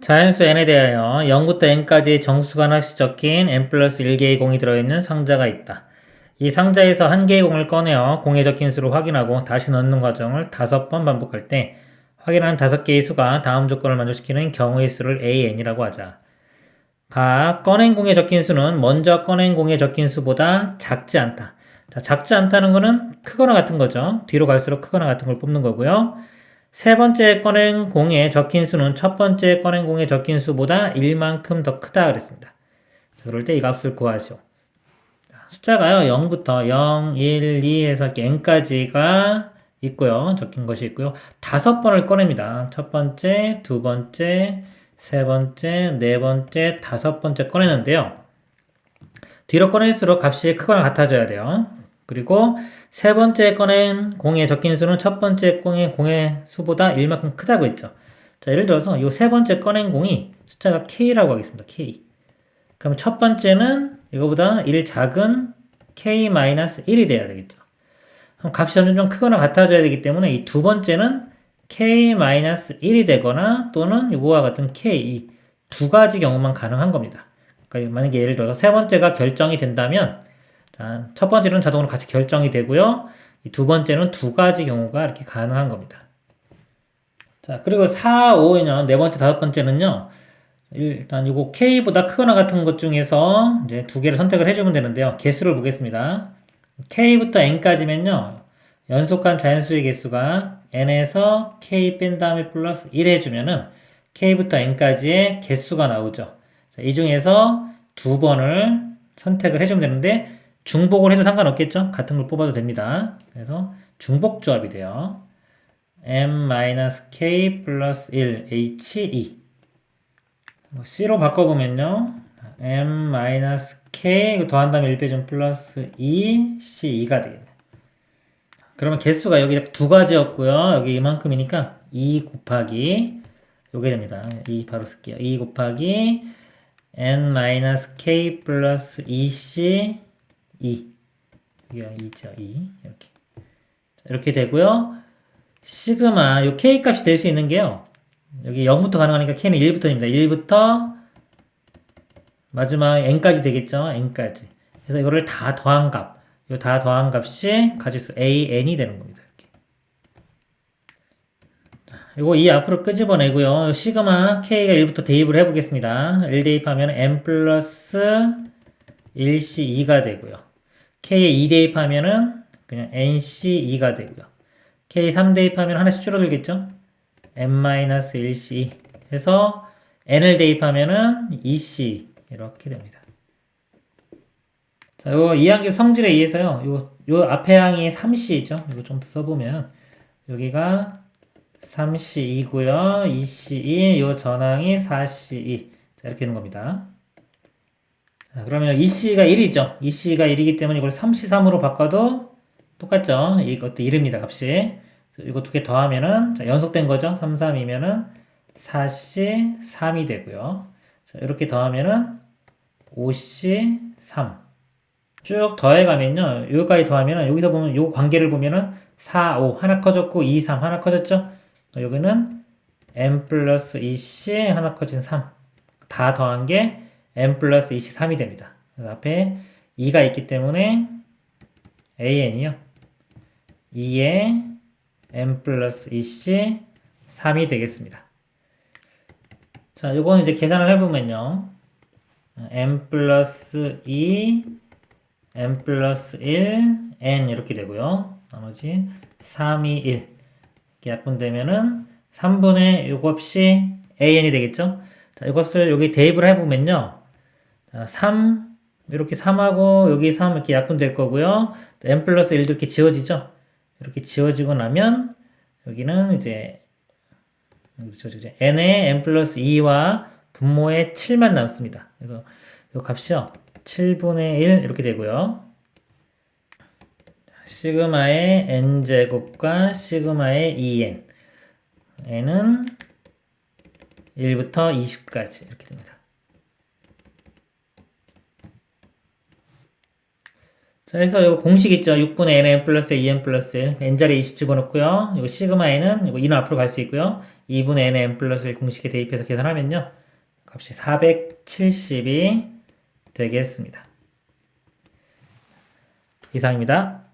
자연수 n에 대하여 0부터 n까지 정수가 하나씩 적힌 n 플러스 1개의 공이 들어있는 상자가 있다. 이 상자에서 한 개의 공을 꺼내어 공에 적힌 수를 확인하고 다시 넣는 과정을 다섯 번 반복할 때 확인한 다섯 개의 수가 다음 조건을 만족시키는 경우의 수를 an이라고 하자. 각 꺼낸 공에 적힌 수는 먼저 꺼낸 공에 적힌 수보다 작지 않다. 자, 작지 않다는 거는 크거나 같은 거죠. 뒤로 갈수록 크거나 같은 걸 뽑는 거고요. 세 번째 꺼낸 공에 적힌 수는 첫 번째 꺼낸 공에 적힌 수보다 1만큼 더 크다 그랬습니다. 자, 그럴 때 이 값을 구하시오. 숫자가요, 0부터 0, 1, 2에서 이렇게 n까지가 있고요. 적힌 것이 있고요. 다섯 번을 꺼냅니다. 첫 번째, 두 번째, 세 번째, 네 번째, 다섯 번째 꺼내는데요. 뒤로 꺼낼수록 값이 크거나 같아져야 돼요. 그리고 세 번째 꺼낸 공에 적힌 수는 첫 번째 공의 공의 수보다 1만큼 크다고 했죠. 자, 예를 들어서 이 세 번째 꺼낸 공이 숫자가 k라고 하겠습니다. k. 그럼 첫 번째는 이거보다 1 작은 k-1이 돼야 되겠죠. 그럼 값이 점점 크거나 같아져야 되기 때문에 이 두 번째는 k-1이 되거나 또는 이거와 같은 k 두 가지 경우만 가능한 겁니다. 그러니까 만약에 예를 들어서 세 번째가 결정이 된다면 자, 첫 번째는 자동으로 같이 결정이 되고요. 이두 번째는 두 가지 경우가 이렇게 가능한 겁니다. 자, 그리고 4, 5는 네 번째, 다섯 번째는요. 일단 이거 k보다 크거나 같은 것 중에서 이제 두 개를 선택을 해주면 되는데요. 개수를 보겠습니다. k부터 n까지면요. 연속한 자연수의 개수가 n에서 k 뺀 다음에 플러스 1 해주면은 k부터 n까지의 개수가 나오죠. 자, 이 중에서 두 번을 선택을 해주면 되는데 중복을 해도 상관없겠죠? 같은 걸 뽑아도 됩니다. 그래서 중복 조합이 돼요. m-k 플러스 1 h2 뭐 C로 바꿔보면요. m-k 더한 다음에 1 빼주면 플러스 2 c2가 되겠네. 그러면 개수가 여기 두 가지였고요. 여기 이만큼이니까 2 곱하기 요게 됩니다. 2 바로 쓸게요. 2 곱하기 n-k 플러스 2c 2 이게 2죠. 2 이렇게 이렇게 되고요. 시그마 요 k 값이 될 수 있는 게요. 여기 0부터 가능하니까 k는 1부터입니다. 1부터 마지막 n까지 되겠죠. n까지. 그래서 이거를 다 더한 값. 이다 더한 값이 가지수 an이 되는 겁니다. 이거 이 앞으로 끄집어내고요. 시그마 k가 1부터 대입을 해보겠습니다. 1 대입하면 n 플러스 1c2가 되고요. K에 2 대입하면은 그냥 nc2가 되고요. k 3 대입하면 하나씩 줄어들겠죠? n-1c 해서 n을 대입하면은 2c 이렇게 됩니다. 자, 요 이항계 성질에 의해서요. 요, 요 앞에 항이 3c죠. 이거 좀 더 써보면 여기가 3c2고요. 2c2, 요 전항이 4c2. 자, 이렇게 되는 겁니다. 자, 그러면 2c가 1이죠. 2c가 1이기 때문에 이걸 3c3으로 바꿔도 똑같죠. 이것도 1입니다. 값이. 이거 두 개 더하면은 자, 연속된 거죠. 3, 3이면은 4C 3이 되고요. 자, 이렇게 더하면은 5C 3. 쭉 더해가면요. 여기까지 더하면은 여기서 보면 요 관계를 보면은 4, 5 하나 커졌고 2, 3 하나 커졌죠. 여기는 n 플러스 2C 하나 커진 3. 다 더한 게 n 플러스 2C 3이 됩니다. 앞에 2가 있기 때문에 an이요. 2에 n 플러스 2c 3이 되겠습니다. 자, 요거는 이제 계산을 해보면요. n 플러스 2, n 플러스 1, n 이렇게 되고요. 나머지 3, 2, 1 이렇게 약분되면은 3분의 요 값이 an이 되겠죠? 자, 이 값을 여기 대입을 해보면요. 자, 3, 이렇게 3하고 여기 3 이렇게 약분될 거고요. n 플러스 1도 이렇게 지워지죠? 이렇게 지워지고 나면 여기는 이제 n의 n 플러스 2와 분모의 7만 남습니다. 그래서 이 값이요. 7분의 1 이렇게 되고요. 시그마의 n제곱과 시그마의 2n n은 1부터 20까지 이렇게 됩니다. 자, 그래서 이거 공식 있죠. 6분의 nn 플러스 2n 플러스 1. n자리 20 집어넣고요. 이거 시그마 n은 이거 2는 앞으로 갈 수 있고요. 2분의 nn 플러스 1 공식에 대입해서 계산하면요. 값이 470이 되겠습니다. 이상입니다.